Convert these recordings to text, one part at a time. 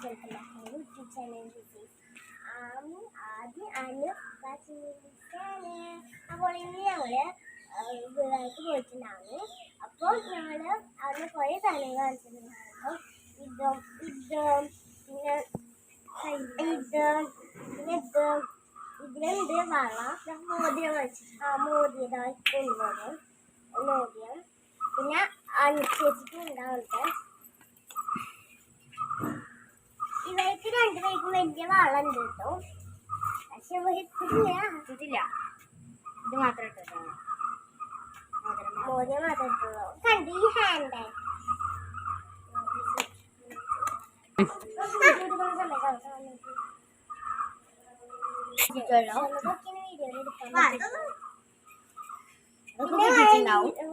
Welcome back YouTube channel Ami ആദ്യം അനു അപ്പോൾ ഇന്ന് ഞങ്ങൾ വീടായിട്ട് പോയിട്ടുണ്ടായിരുന്നു അപ്പോൾ ഞങ്ങൾ അവിടെ കുറേ സാധനങ്ങൾ കാണിച്ചിട്ടുണ്ടായിരുന്നു ഇതും ഇതും പിന്നെ ഇത് പിന്നെ ഇത് ഇതിലുണ്ട് വള മോതിരം വെച്ച് ആ മോതിരം കൊണ്ടുപോകും മോതിരം പിന്നെ അനുസരിച്ചിട്ടുണ്ടാവട്ടെ ഇവർക്ക് രണ്ടുപേർക്കും വലിയ വളമുണ്ട് കേട്ടോ. പക്ഷെ ഇവരിട്ടില്ല ഇട്ടില്ല ഇത് മാത്രം ഇട്ടിട്ടാണ് മോതിരം മാത്രമേ ഇട്ടുള്ളൂ കണ്ട് ഈ ഹാൻഡ്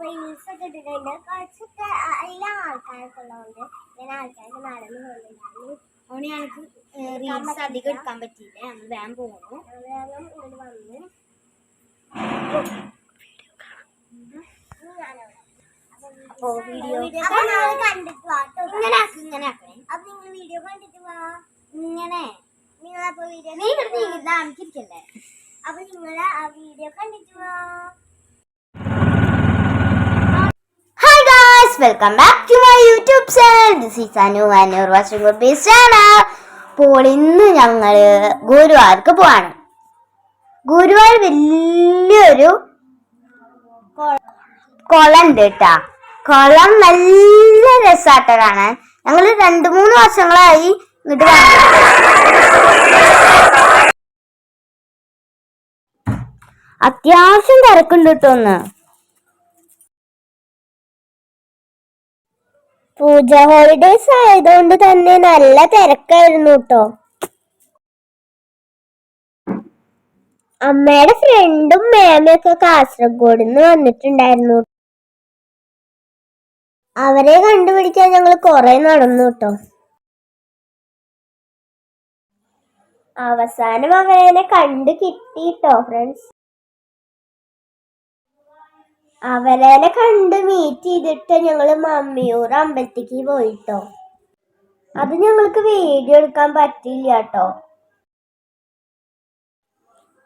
റീൽസ് ഒക്കെ ഇട്ടിട്ടുണ്ട്. കുറച്ചൊക്കെ എല്ലാ ആൾക്കാരൊക്കെ ഉള്ളതുകൊണ്ട് ഞാൻ ആൾക്കാർക്ക് നടന്നു പോകുന്നുണ്ടായിരുന്നു ഓണി ഞങ്ങൾക്ക് റീൽസ് അധികം എടുക്കാൻ പറ്റിയില്ല. ഞങ്ങൾ വേഗം പോകുന്നു അപ്പോ വീഡിയോ. ഇങ്ങനെ ആക്ക് ഇങ്ങനെ ആക്കണേ അപ്പൊ നിങ്ങൾ വീഡിയോ കണ്ടിട്ട് വാ. ഇങ്ങനെ. നിങ്ങളപ്പോ വീഡിയോ നീ ഇവിടുന്ന് അപ്പൊ നിങ്ങൾ ആ വീഡിയോ കണ്ടിട്ട് വാ hi welcome back to my YouTube channel this is Anu Anoor watching good channel അപ്പോൾ ഇന്ന് ഞങ്ങൾ ഗുരുവായൂർക്ക് പോവാണ്. ഗുരുവായൂർ വലിയൊരു കുളം ഉണ്ട് കേട്ടാ. കുളം നല്ല രസമാട്ട കാണാൻ. ഞങ്ങൾ രണ്ട് മൂന്ന് വർഷങ്ങളായി ഇങ്ങോട്ട് അത്യാവശ്യം തിരക്കുണ്ട് കേട്ടോ ഒന്ന് പൂജ ഹോളിഡേസ് ആയതുകൊണ്ട് തന്നെ നല്ല തിരക്കായിരുന്നു കേട്ടോ അമ്മയുടെ ഫ്രണ്ടും മേമയൊക്കെ കാസർഗോഡ് നിന്ന് വന്നിട്ടുണ്ടായിരുന്നു അവരെ കണ്ടുപിടിക്കാൻ ഞങ്ങൾ കുറെ നടന്നു കേട്ടോ അവസാനം അവരെ കണ്ടു കിട്ടിട്ടോ ഫ്രണ്ട്സ് അവരെ കണ്ട് മീറ്റ് ചെയ്തിട്ട് ഞങ്ങൾ മമ്മിയൂർ അമ്പലത്തേക്ക് പോയിട്ടോ. അത് ഞങ്ങൾക്ക് വീഡിയോ എടുക്കാൻ പറ്റില്ല കേട്ടോ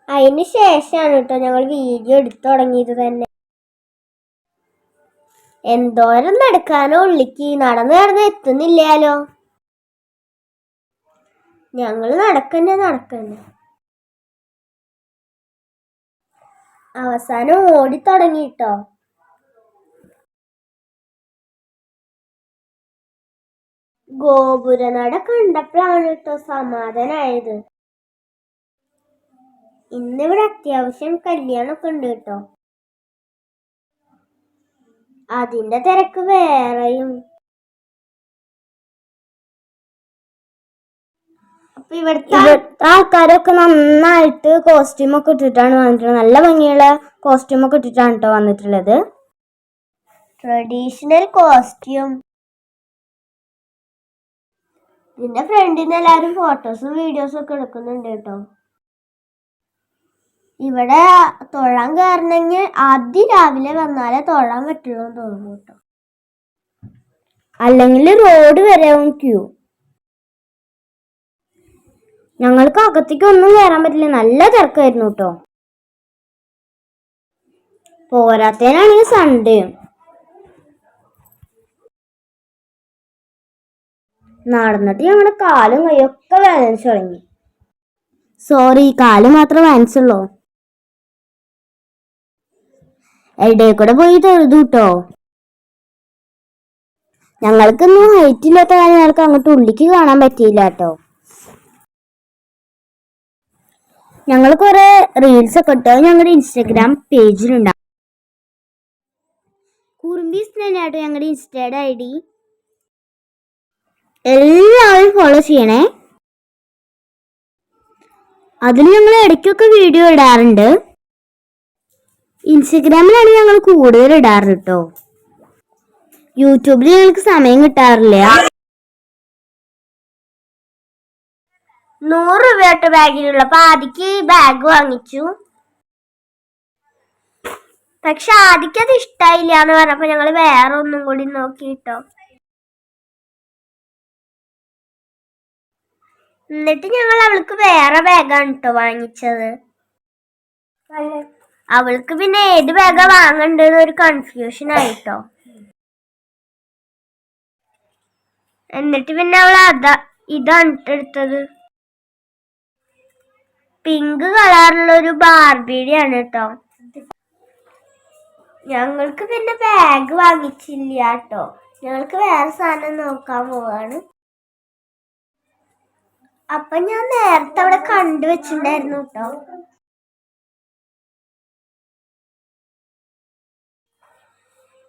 അതിന് ശേഷമാണ് കേട്ടോ ഞങ്ങൾ വീഡിയോ എടുത്തു തുടങ്ങിയത് തന്നെ. എന്തോരം നടക്കാനോ ഉള്ളിക്ക്. നടന്ന് നടന്ന് എത്തുന്നില്ലാലോ ഞങ്ങൾ നടക്കന്നെ നടക്കന്നെ. അവസാനം ഓടിത്തുടങ്ങിട്ടോ ഗോപുര നട കണ്ടപ്പോഴാണ് കേട്ടോ സമാധാനായത്. ഇന്നിവിടെ അത്യാവശ്യം കല്യാണമൊക്കെ ഉണ്ട് കേട്ടോ അതിന്റെ തിരക്ക് വേറെയും. ഇവിടുത്തെ ആൾക്കാരൊക്കെ നന്നായിട്ട് കോസ്റ്റ്യൂം ഒക്കെ ഇട്ടിട്ടാണ് വന്നിട്ടുള്ളത്. നല്ല ഭംഗിയുള്ള കോസ്റ്റ്യൂം ഒക്കെ ഇട്ടിട്ടാണ് കേട്ടോ വന്നിട്ടുള്ളത്. ട്രഡീഷണൽ കോസ്റ്റ്യൂം നിന്റെ ഫ്രണ്ടിന്ന് എല്ലാവരും ഫോട്ടോസും വീഡിയോസും ഒക്കെ എടുക്കുന്നുണ്ട് കേട്ടോ ഇവിടെ തൊഴാൻ കയറണമെങ്കിൽ ആദ്യം രാവിലെ വന്നാലേ തൊഴാൻ പറ്റുള്ളൂ എന്ന് തോന്നുന്നു കേട്ടോ അല്ലെങ്കിൽ റോഡ് വരെ ക്യൂ ഞങ്ങൾക്ക് അകത്തേക്ക് ഒന്നും കയറാൻ പറ്റില്ല. നല്ല തിരക്കായിരുന്നു കേട്ടോ പോരാത്തേനാണെങ്കിൽ സൺഡേ. നടന്നിട്ട് ഞങ്ങളുടെ കാലും കൈയൊക്കെ വേദനിച്ചു തുടങ്ങി. സോറി കാൽ മാത്രം വേദനിച്ചുള്ളൂ. എവിടെ കൂടെ പോയി തൊഴുതു കേട്ടോ ഞങ്ങൾക്കൊന്നും ഹൈറ്റ് ഇല്ലാത്ത കാര്യം ഞങ്ങൾക്ക് അങ്ങോട്ട് ഉള്ളിക്ക് കാണാൻ പറ്റിയില്ല കേട്ടോ ഞങ്ങൾ കുറെ റീൽസ് ഒക്കെ ഇട്ടോ. ഞങ്ങളുടെ ഇൻസ്റ്റഗ്രാം പേജിലുണ്ടാവും കുറുമ്പീസ് തന്നെയാട്ടോ ഞങ്ങളുടെ ഇൻസ്റ്റയുടെ ഐ ഡി എല്ലാവരും ഫോളോ ചെയ്യണേ. അതിൽ ഞങ്ങൾ ഇടയ്ക്കൊക്കെ വീഡിയോ ഇടാറുണ്ട്. ഇൻസ്റ്റഗ്രാമിലാണ് ഞങ്ങൾ കൂടുതൽ ഇടാറ് കേട്ടോ യൂട്യൂബിൽ ഞങ്ങൾക്ക് സമയം കിട്ടാറില്ല. നൂറ് രൂപ തൊട്ട് ബാഗിലുള്ള ആദിക്ക് ബാഗ് വാങ്ങിച്ചു. പക്ഷെ ആദിക്ക് അത് ഇഷ്ടായില്ല എന്ന് പറഞ്ഞപ്പോ ഞങ്ങൾ വേറെ ഒന്നും കൂടി നോക്കിട്ടോ എന്നിട്ട് ഞങ്ങൾ അവൾക്ക് വേറെ ബാഗാണ് കേട്ടോ വാങ്ങിച്ചത്. അവൾക്ക് പിന്നെ ഏത് ബാഗാ വാങ്ങണ്ടെന്ന് ഒരു കൺഫ്യൂഷൻ ആയിട്ടോ എന്നിട്ട് പിന്നെ അവൾ അതാ ഇതാണ് എടുത്തത് പിങ്ക് കളറുള്ള ഒരു ബാർബിയുടെയാണ് കേട്ടോ ഞങ്ങൾക്ക് പിന്നെ ബാഗ് വാങ്ങിച്ചില്ല കേട്ടോ ഞങ്ങൾക്ക് വേറെ സാധനം നോക്കാൻ പോവാണ്. അപ്പൊ ഞാൻ നേരത്തെ അവിടെ കണ്ടുവച്ചിണ്ടായിരുന്നു കേട്ടോ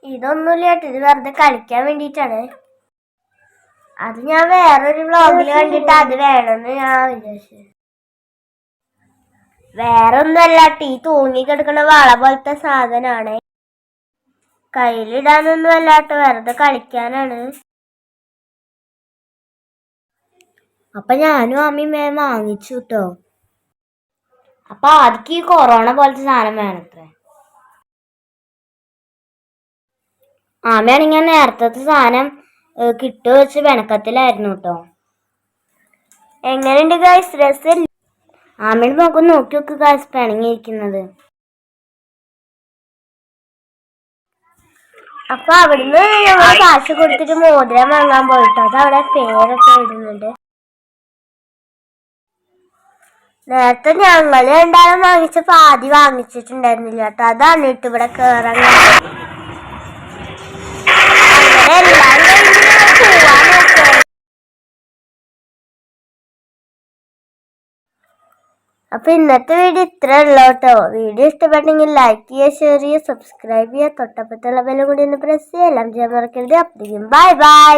ഇതൊന്നുമില്ല കേട്ടോ ഇത് വെറുതെ കളിക്കാൻ വേണ്ടിട്ടാണ് അത് ഞാൻ വേറൊരു വ്ളോഗിൽ കണ്ടിട്ട് അത് വേണമെന്ന് ഞാൻ വിചാരിച്ചു. വേറെ ഒന്നുമല്ല ടീ തൂങ്ങി കിടക്കുന്ന വള പോലത്തെ സാധനമാണ് കയ്യിലിടാനൊന്നും അല്ലാട്ട് വെറുതെ കളിക്കാനാണ്. അപ്പൊ ഞാനും അമ്മയും വേഗം വാങ്ങിച്ചു കേട്ടോ അപ്പൊ ആദ്യം ഈ കൊറോണ പോലത്തെ സാധനം വേണത്രേ. ആമയാണെങ്കിൽ നേരത്തെ സാധനം കിട്ടുക വെച്ച് വെണക്കത്തിലായിരുന്നു കേട്ടോ എങ്ങനെയുണ്ട് ഗൈസ് രസം ആമയുടെ മുഖം നോക്കി നോക്ക് കാശ് പിണങ്ങിയിരിക്കുന്നത്. അപ്പൊ അവിടുന്ന് ഞങ്ങൾ കാശ് കൊടുത്തിട്ട് മോതിരം വാങ്ങാൻ പോയിട്ടോ? അത് അവിടെ പേരൊക്കെ ഇടുന്നുണ്ട്. നേരത്തെ ഞങ്ങൾ രണ്ടാളും വാങ്ങിച്ച പാതി വാങ്ങിച്ചിട്ടുണ്ടായിരുന്നില്ല കേട്ടോ. അതാണ് ഇട്ട് ഇവിടെ കേറാൻ അങ്ങനെ അപ്പൊ ഇന്നത്തെ വീഡിയോ ഇത്ര ഉള്ളൂ കേട്ടോ. വീഡിയോ ഇഷ്ടപ്പെട്ടെങ്കിൽ ലൈക്ക് ചെയ്യുക ഷെയർ ചെയ്യുക സബ്സ്ക്രൈബ് ചെയ്യുക. തൊട്ടപ്പത്തുള്ള ബെല്ലും കൂടി ഒന്ന് പ്രസ് ചെയ്യുക. എല്ലാം ചെയ്യാൻ മറക്കരുത്. അപ്പോഴേക്കും ബൈ ബൈ